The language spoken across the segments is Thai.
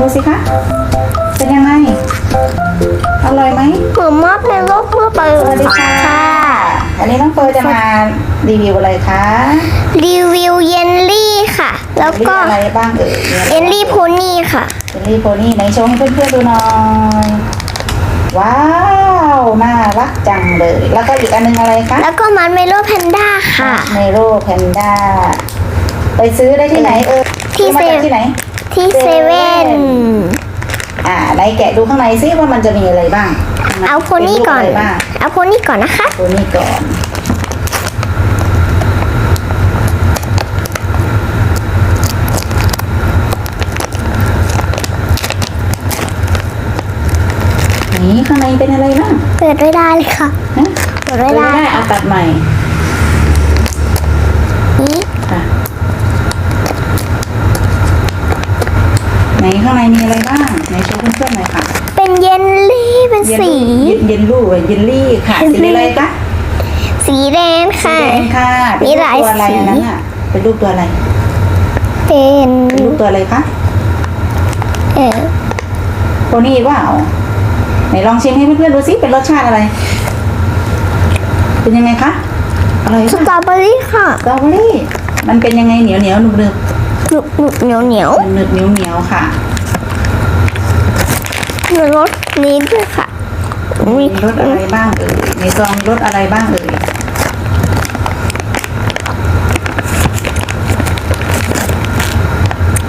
ดูสิคะ เป็นยังไง อร่อยไหมเหมือนมอบในโลกทั่วไปสวัสดีค่ะ อันนี้น้องเฟิร์นจะมารีวิวอะไรคะ รีวิวเยลลี่ค่ะ แล้วก็เยลลี่อะไรบ้างเอ่ยเยลลี่โพนี่ค่ะ เยลลี่โพนี่ไหนโชว์ให้เพื่อนๆดูหน่อย ว้าว น่ารักจังเลย แล้วก็อีกอันนึงอะไรคะ แล้วก็มันเมโลแพนด้าค่ะเมโรแพนด้า ไปซื้อได้ที่ไหนเออที่ซื้อมาจากเซที่ไหน ที่เซเว่นอ่าไหนแกะดูข้างในซิว่ามันจะมีอะไรบ้าง เอาโพนี่ก่อนเป็รูปะไรบ้างเอาโพนี่ก่อนนะคะโพนี่ก่อนนี่ข้างในเป็นอะไรบ้าง เปิดไม่ได้เลยค่ะฮะเปิดไม่ได้ได้เอาตัดใหม่ นี่ ค่ะไหนข้างในมีอะไรบ้างไหนโชว์เพื่อนๆหน่อยค่ะ เป็นเยลลี่เป็น สีเยลเยลลูเยลลี่ค่ะ เยลลี่ สีอะไรคะสีแดงสีค่ะ แดงค่ะเป็นมีรูหปลายตัวอะไรสี อันนั้นอะเป็นรูปตัวอะไรเป็นเป็นรูปตัวอะไรคะเออโพนี่ว่าไหนลองชิมให้เพื่อนๆดูสิเป็นรสชาติอะไร เป็นยังไงคะอร่อยสปะตรอเบอรี่ค่ะสตรอเบอรี่มันเป็นยังไงเหนียวเหนียวๆหนุบหนึบหนุบหนุบเหนียวเหนียวหนึบเหนียวเหนียวๆค่ะ มีรสนี้ด้วยค่ะ มีมีรสอะไรบ้างเอ่ยในซองรสอะไรบ้างเอ่ย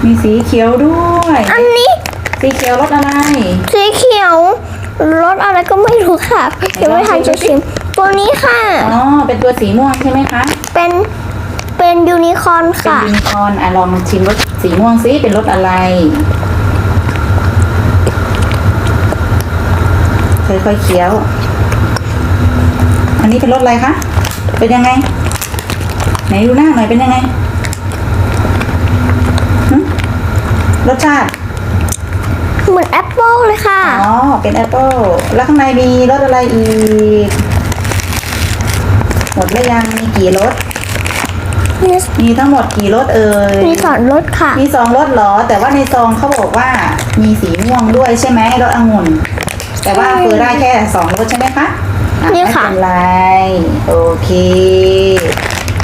มีสีเขียวด้วย อันนี้สีเขียวรสอะไร สีเขียวรสอะไรก็ไม่รู้ค่ะยังไม่ทันจะชิมตัวนี้ค่ะอ๋อเป็นตัวสีม่วงใช่ไหมคะ เป็นเป็นยูนิคอร์นเป็นค่ะยูนิคอร์นอะลองชิมรสสีม่วงซิเป็นรสอะไร ค่อยๆเคี้ยว อันนี้เป็นรสอะไรคะ เป็นยังไง ไหนดูหน้าหน่อยเป็นยังไงหึรสชาติ เหมือนแอปเปิลเลยค่ะ อ๋อ เป็นแอปเปิลแล้วข้างในมีรสอะไรอีก หมดแล้วยังมีกี่รสมีมีทั้งหมดกี่รสเอ่ย มีสองรสค่ะ มีสองรสเหรอ แต่ว่าในซองเขาบอกว่ามีสีม่วงด้วยใช่ไหมรสองุ่น แต่ว่าใช่คือได้แค่สองรสใช่ไหมคะอ่นี่ค่ะ ไม่เป็นไร โอเค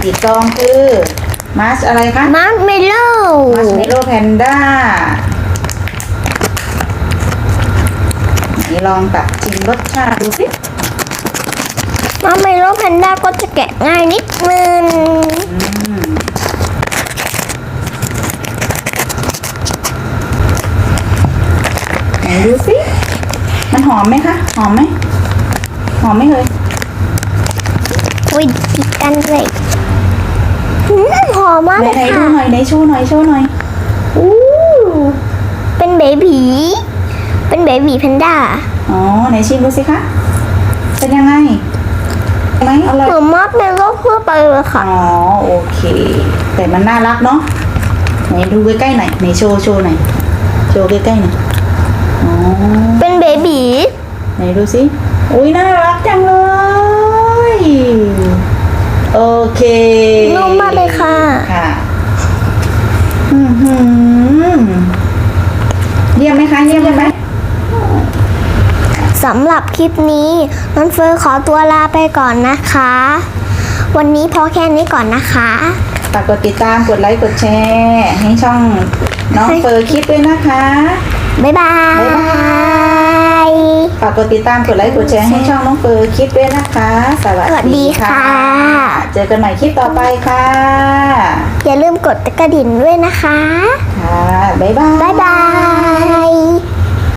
อีกซองคือมัสอะไรคะมาร์ชเมลโล่มัสเมโลแพนด้านี่ลองตัดชิมรสชาติดูสิมาร์ชเมลโล่แพนด้าก็จะแกะง่ายนิดนึงอืมไหนดูสิ มันหอม ไหมคะ หอมไหม หอมไหมเลยอุ้ยติดกันเลยอืมหอมมากไหนเลยไหนดูค่ะหน่อยไหนโชว์หน่อยโชว์หน่อย อู้เป็นเบบีเป็นเบบีแพนด้าอ๋อไหนชิมดูสิคะ เป็นยังไงไหมอร่อยเหมือนมาร์ชเมลโล่ทั่วไปเลยค่ะ อ๋อโอเค แต่มันน่ารักเนาะไหนดูใกล้ๆหน่อยไหนโชว์โชว์หน่อยโชว์ใกล้ๆหน่อยอ๋อเป็นเบบี ไหนดูสิ อุ้ยน่ารักจังเลย โอเคนุ่มมากเลยค่ะ ค่ะอือหือเยี่ยมไหมคะ เยี่ยมไหมสำหรับคลิปนี้น้องเฟิร์นขอตัวลาไปก่อนนะคะ วันนี้พอแค่นี้ก่อนนะคะฝากกดติดตาม กดไลค์ กดแชร์ ให้ช่องน้องเฟอร์คิดด้วยนะคะ บ๊ายบายบ๊ายบา ฝากกดติดตามกดไลค์กดแชร์ให้ช่องน้องเฟอร์คิดด้วยนะคะสวัสวัสดีค่ะ เจอกันใหม่คลิปต่อไปค่ะอย่าลืมกดกระดิ่งด้วยนะคะ ค่ะ บ๊ายบาย บ๊ายบาย